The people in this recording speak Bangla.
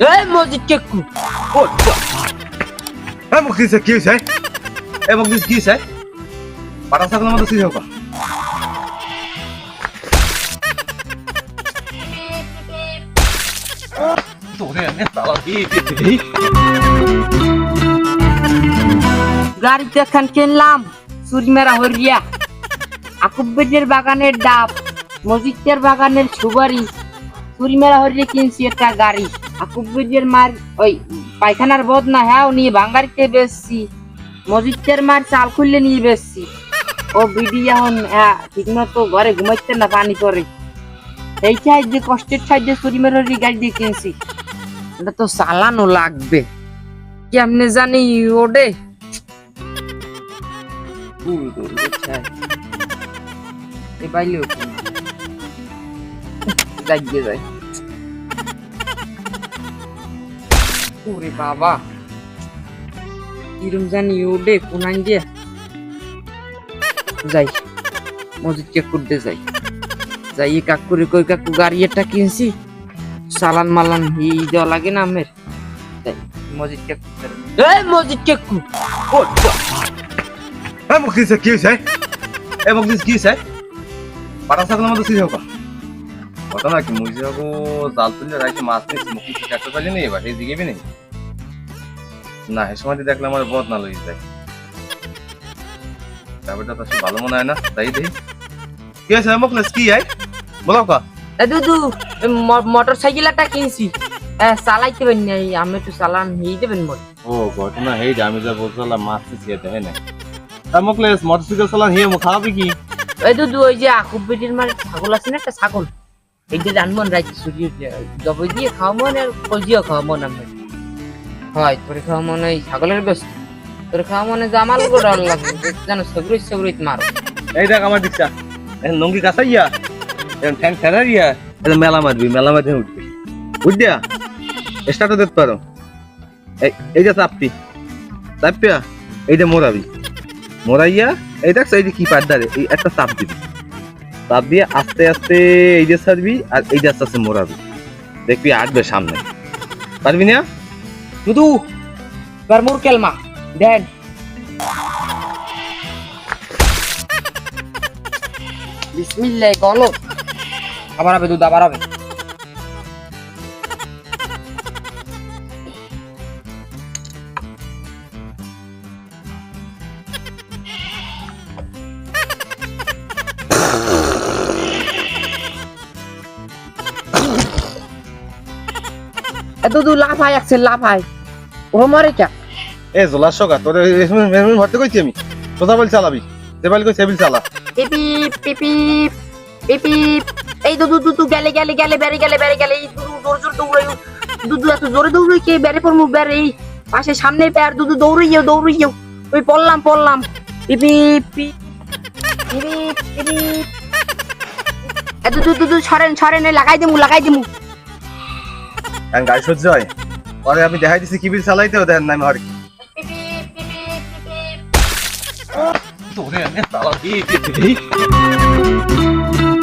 এই মসজিদ কেকু হ্যাঁ মুখ দিছে কি হয়েছে এ মুখ কি হয়েছে পাটা ছাগলের মতো সিজ হোক তোরে এনে তালা দিয়ে দিতে গাড়িতে খান কিনলাম সুরমেরা হরিয়া। বাগানের ডাব মসজিদের বাগানের সুবারি সুরমেরা হরিয়া কিনছি একটা গাড়ি। আর আকুব্বেদের মার ওই পায়খানার বোধ না হ্যাঁ নিয়ে ভাঙ্গারিতে বেচছি। মসজিদের মার চাল খুললে নিয়ে বেচছি। ও বিডি এখন হ্যাঁ ঠিক মতো ঘরে ঘুমাইতে না পানি করে এই সাহায্যে কষ্টের সাহায্যে সুরিমের হরি গাড়ি দিয়ে কিনছি। এটা তো চালানো লাগবে। কেমনে জানি ওডে। Uy, দৌড়ে চাই ওরে বাবা। কিরম জানি ওডে কোনাই দিয়ে যাই, মসজিদ কে করতে যাই। যাই এ কাকুরে কই কাকু, গাড়ি একটা কিনছি। সালান মালান হি দেওয়া লাগে না আমের। যাই, মসজিদ কে এই মসজিদ কে ও হ্যাঁ মুখ দিছে কি হয়েছে এ মুখ দিছে কি হয়েছে পাটা ছাগলের মতো সিজ হোক ঘটনা কি মুই যাব জাল তুলে রাখি মাছ নিয়েছি মুখ দিছে কাটতে পারি নি এবার এই দিকে নেই? না হে সময় দেখলে আমার বদ না লই যায় ব্যাপারটা তো ভালো মনে হয় না তাই দেখি কি মুখলেস কি আই বলো কা। এ দুদু মোটর সাইকেল একটা কিনছি। এ, চালাইতে পারি না আমি একটু চালান নিয়ে দেবেন মোর ও ঘটনা হেই আমি যা বলছিলাম মাছ দিয়েতে হয় না তা মুখলেস মোটরসাইকেল চালান হিয়ে মুখ খাওয়াবি কি? এই দুদু ওই যে আকুব বেটির মানে ছাগল আছে না একটা ছাগল? এই যে রাখছি সূর্য জবই দিয়ে খাওয়া মন আর হয়, তোর খাওয়া মনে ওই ছাগলের ব্যস্ত তোর খাওয়া মনে জামাল গোড়া লাগবে যেন মারো। এই দেখ আমার দিকটা। এখন লঙ্গি কাছাইয়া এখন ঠ্যাং ঠেরাইয়া এটা মেলা মারবি, মেলা মাঝে উঠবি। বুঝলিয়া স্টার্টও দিতে পারো। এই যে চাপটি। চাপিয়া এই যে মোরাবি। মোরাইয়া, এই দেখ এই যে কি পাড্ডারে এই একটা চাপ দিবি। চাপ দিয়ে আস্তে আস্তে এই যে ছাড়বি আর এই যে আস্তে আস্তে মোড়াবি। দেখবি আসবে সামনে। পারবি না? শুধু এবার মোর কেলমা, দেন। বিসমিল্লাহ গলো আবার হবে, দুধ আবার হবে। এ দুধু লাফায় আছে লাফায় ও মরে কে? এ সকা তোর ভরতে কইছি আমি। বল চালাবি। কই সেবিল চালা। পিপিপ পিপিপ পিপিপ এই দুদু দুদু গেলে গেলে গেলে বেড়ে গেলে বেড়ে গেলে এই জোর জোর দৌড়াই এত জোরে দৌড়াই কে? বেড়ে পড়মু বেড়ে। এই পাশে সামনে পেয়ার দুদু দৌড়াইও দৌড়াইও। ওই পড়লাম পড়লাম। পিপ পিপিপ পিপিপ এ দুদু দুদু ছড়েন ছড়েন এই লাগাই দিমু লাগাই দিমু। কারণ গাড়ি সহ্য হয়? পরে আমি দেখাই দিছি কিবির চালাইতেও দেন না আমি হর তোরে আমি তালা দিয়ে